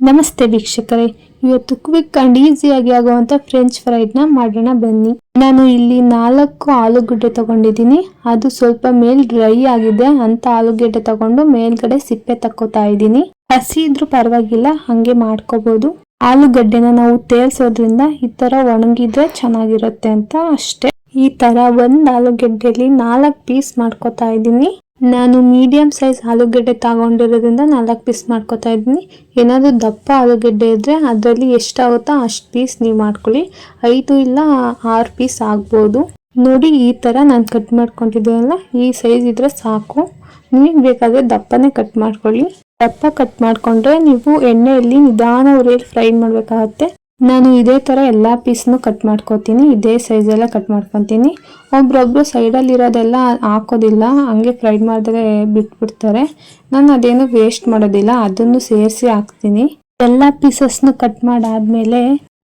ನಮಸ್ತೆ ವೀಕ್ಷಕರೇ. ಇವತ್ತು ಕ್ವಿಕ್ ಅಂಡ್ ಈಸಿಯಾಗಿ ಆಗುವಂತ ಫ್ರೆಂಚ್ ಫ್ರೈಡ್ನ ಮಾಡೋಣ ಬನ್ನಿ. ನಾನು ಇಲ್ಲಿ ನಾಲ್ಕು ಆಲೂಗಡ್ಡೆ ತಗೊಂಡಿದ್ದೀನಿ. ಅದು ಸ್ವಲ್ಪ ಮೇಲ್ ಡ್ರೈ ಆಗಿದೆ. ಅಂತ ಆಲೂಗಡ್ಡೆ ತಗೊಂಡು ಮೇಲ್ಗಡೆ ಸಿಪ್ಪೆ ತಕ್ಕೋತಾ ಇದ್ದೀನಿ. ಹಸಿ ಇದ್ರೂ ಪರವಾಗಿಲ್ಲ, ಹಂಗೆ ಮಾಡ್ಕೋಬಹುದು ಆಲೂಗಡ್ಡೆನ ನಾವು ತೇಲ್ಸೋದ್ರಿಂದ ಈ ತರ ಒಣಗಿದ್ರೆ ಚೆನ್ನಾಗಿರುತ್ತೆ ಅಂತ ಅಷ್ಟೇ. ಈ ತರ ಒಂದ್ ಆಲೂಗಡ್ಡೆಲಿ ನಾಲ್ಕು ಪೀಸ್ ಮಾಡ್ಕೋತಾ ಇದ್ದೀನಿ. ನಾನು ಮೀಡಿಯಮ್ ಸೈಜ್ ಆಲೂಗಡ್ಡೆ ತಗೊಂಡಿರೋದ್ರಿಂದ ನಾಲ್ಕು ಪೀಸ್ ಮಾಡ್ಕೊತಾ ಇದ್ದೀನಿ. ಏನಾದರೂ ದಪ್ಪ ಆಲೂಗಡ್ಡೆ ಇದ್ದರೆ ಅದರಲ್ಲಿ ಎಷ್ಟಾಗುತ್ತೋ ಅಷ್ಟು ಪೀಸ್ ನೀವು ಮಾಡ್ಕೊಳ್ಳಿ. ಐದು ಇಲ್ಲ ಆರು ಪೀಸ್ ಆಗ್ಬೋದು. ನೋಡಿ ಈ ಥರ ನಾನು ಕಟ್ ಮಾಡ್ಕೊಂಡಿದ್ದೀನಲ್ಲ, ಈ ಸೈಜ್ ಇದ್ರೆ ಸಾಕು. ನಿಮಗೆ ಬೇಕಾದರೆ ದಪ್ಪನೇ ಕಟ್ ಮಾಡ್ಕೊಳ್ಳಿ. ದಪ್ಪ ಕಟ್ ಮಾಡಿಕೊಂಡ್ರೆ ನೀವು ಎಣ್ಣೆಯಲ್ಲಿ ನಿಧಾನ ಉರಿಯಲ್ಲಿ ಫ್ರೈ ಮಾಡಬೇಕಾಗತ್ತೆ. ನಾನು ಇದೇ ಥರ ಎಲ್ಲ ಪೀಸ್ನು ಕಟ್ ಮಾಡ್ಕೊತೀನಿ, ಇದೇ ಸೈಜೆಲ್ಲ ಕಟ್ ಮಾಡ್ಕೊತೀನಿ. ಒಬ್ರೊಬ್ರು ಸೈಡಲ್ಲಿ ಇರೋದೆಲ್ಲ ಹಾಕೋದಿಲ್ಲ, ಹಂಗೆ ಫ್ರೈ ಮಾಡಿದ್ರೆ ಬಿಟ್ಬಿಡ್ತಾರೆ. ನಾನು ಅದೇನು ವೇಸ್ಟ್ ಮಾಡೋದಿಲ್ಲ, ಅದನ್ನು ಸೇರಿಸಿ ಹಾಕ್ತೀನಿ. ಎಲ್ಲ ಪೀಸಸ್ನು ಕಟ್ ಮಾಡಾದ್ಮೇಲೆ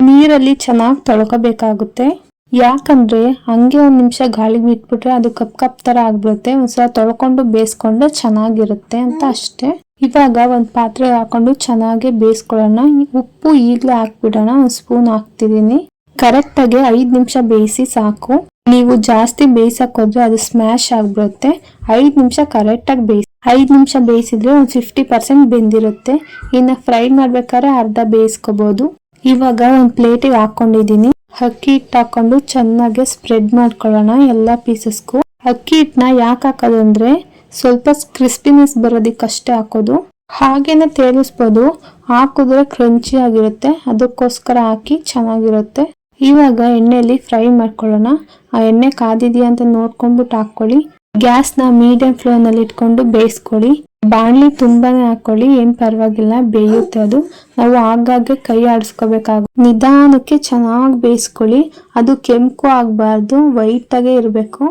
ನೀರಲ್ಲಿ ಚೆನ್ನಾಗಿ ತೊಳ್ಕೊಬೇಕಾಗುತ್ತೆ. ಯಾಕಂದ್ರೆ ಹಂಗೆ ಒಂದು ನಿಮಿಷ ಗಾಳಿಗೆ ಬಿಟ್ಬಿಟ್ರೆ ಅದು ಕಪ್ ಕಪ್ ಥರ ಆಗ್ಬಿಡುತ್ತೆ, ಒಂದ್ಸಲ ತೊಳ್ಕೊಂಡು ಬೇಯಿಸ್ಕೊಂಡ್ರೆ ಚೆನ್ನಾಗಿರುತ್ತೆ ಅಂತ ಅಷ್ಟೇ. ಇವಾಗ ಒಂದು ಪಾತ್ರೆ ಹಾಕೊಂಡು ಚೆನ್ನಾಗಿ ಬೇಯಿಸ್ಕೊಳ್ಳೋಣ. ಉಪ್ಪು ಈಗಲೇ ಹಾಕ್ಬಿಡೋಣ. ಒಂದು ಸ್ಪೂನ್ ಹಾಕ್ತಿದ್ದೀನಿ. ಕರೆಕ್ಟಾಗಿ ಐದು ನಿಮಿಷ ಬೇಯಿಸಿ ಸಾಕು. ನೀವು ಜಾಸ್ತಿ ಬೇಯಿಸಕ್ ಹೋದ್ರೆ ಅದು ಸ್ಮ್ಯಾಶ್ ಆಗ್ಬಿಡುತ್ತೆ. ಐದು ನಿಮಿಷ ಕರೆಕ್ಟಾಗಿ ಬೇಯಿಸಿ ಐದು ನಿಮಿಷ ಬೇಯಿಸಿದ್ರೆ ಒಂದು ಫಿಫ್ಟಿ ಪರ್ಸೆಂಟ್ ಬೆಂದಿರುತ್ತೆ. ಇನ್ನ ಫ್ರೈ ಮಾಡ್ಬೇಕಾದ್ರೆ ಅರ್ಧ ಬೇಯಿಸ್ಕೋಬೋದು. ಇವಾಗ ಒಂದು ಪ್ಲೇಟಿಗೆ ಹಾಕೊಂಡಿದ್ದೀನಿ. ಅಕ್ಕಿ ಹಿಟ್ಟು ಹಾಕೊಂಡು ಚೆನ್ನಾಗಿ ಸ್ಪ್ರೆಡ್ ಮಾಡ್ಕೊಳ್ಳೋಣ ಎಲ್ಲ ಪೀಸಸ್ಗೂ ಅಕ್ಕಿ ಹಿಟ್ಟನ್ನ ಯಾಕೆ ಹಾಕೋದು ಸ್ವಲ್ಪ ಕ್ರಿಸ್ಪಿನೆಸ್ ಬರೋದಕ್ಕಷ್ಟೇ ಹಾಕೋದು. ಹಾಗೇನೆ ತೇಲಿಸ್ಬೋದು. ಹಾಕಿದ್ರೆ ಕ್ರಂಚಿ ಆಗಿರುತ್ತೆ. ಅದಕ್ಕೋಸ್ಕರ ಹಾಕಿ ಚೆನ್ನಾಗಿರುತ್ತೆ. ಇವಾಗ ಎಣ್ಣೆಯಲ್ಲಿ ಫ್ರೈ ಮಾಡ್ಕೊಳ್ಳೋಣ. ಆ ಎಣ್ಣೆ ಕಾದಿದೆಯಾ ಅಂತ ನೋಡ್ಕೊಂಡ್ಬಿಟ್ಟು ಹಾಕೊಳ್ಳಿ ಗ್ಯಾಸ್ನ ಮೀಡಿಯಂ ಫ್ಲೇಮ್ನಲ್ಲಿ ಇಟ್ಕೊಂಡು ಬೇಯಿಸ್ಕೊಳ್ಳಿ. ಬಾಣಲಿ ತುಂಬಾನೇ ಹಾಕೊಳ್ಳಿ, ಏನ್ ಪರವಾಗಿಲ್ಲ, ಬೇಯುತ್ತೆ ಅದು. ನಾವು ಆಗಾಗ್ಗೆ ಕೈ ಆಡಿಸ್ಕೋಬೇಕಾಗ ನಿಧಾನಕ್ಕೆ ಚೆನ್ನಾಗಿ ಬೇಯಿಸ್ಕೊಳ್ಳಿ. ಅದು ಕೆಂಪು ಆಗಬಾರ್ದು ವೈಟ್ ಆಗೇ ಇರಬೇಕು.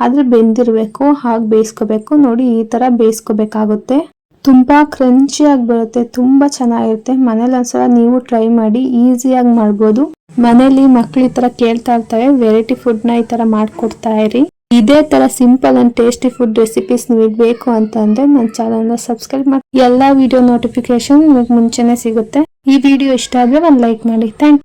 ಆದ್ರೆ ಬೆಂದಿರಬೇಕು, ಹಾಗೆ ಬೇಯಿಸ್ಕೋಬೇಕು. ನೋಡಿ, ಈ ತರ ಬೇಯಿಸ್ಕೋಬೇಕಾಗುತ್ತೆ. ತುಂಬಾ ಕ್ರಂಚಿ ಆಗಿ ಬರುತ್ತೆ, ತುಂಬಾ ಚೆನ್ನಾಗಿರುತ್ತೆ. ಮನೇಲಿ ಒಂದ್ಸಲ ನೀವು ಟ್ರೈ ಮಾಡಿ ಈಸಿಯಾಗಿ ಮಾಡ್ಬೋದು. ಮನೇಲಿ ಮಕ್ಳು ಈ ತರ ಕೇಳ್ತಾ ಇರ್ತಾರೆ ವೆರೈಟಿ ಫುಡ್ನ ಈ ತರ ಮಾಡ್ಕೊಡ್ತಾ ಇರಿ. ಇದೇ ತರ simple and tasty food recipes ನಿಮಗೆ ಬೇಕು ಅಂತ ಅಂದ್ರೆ ನನ್ನ ಚಾನಲ್ನ ಸಬ್ಸ್ಕ್ರೈಬ್ ಮಾಡಿ. ಎಲ್ಲಾ ವಿಡಿಯೋ ನೋಟಿಫಿಕೇಶನ್ ನಿಮಗೆ ಮುಂಚೆನೆ ಸಿಗುತ್ತೆ. ಈ ವಿಡಿಯೋ ಇಷ್ಟ ಆದ್ರೆ ಒಂದು ಲೈಕ್ ಮಾಡಿ. ಥ್ಯಾಂಕ್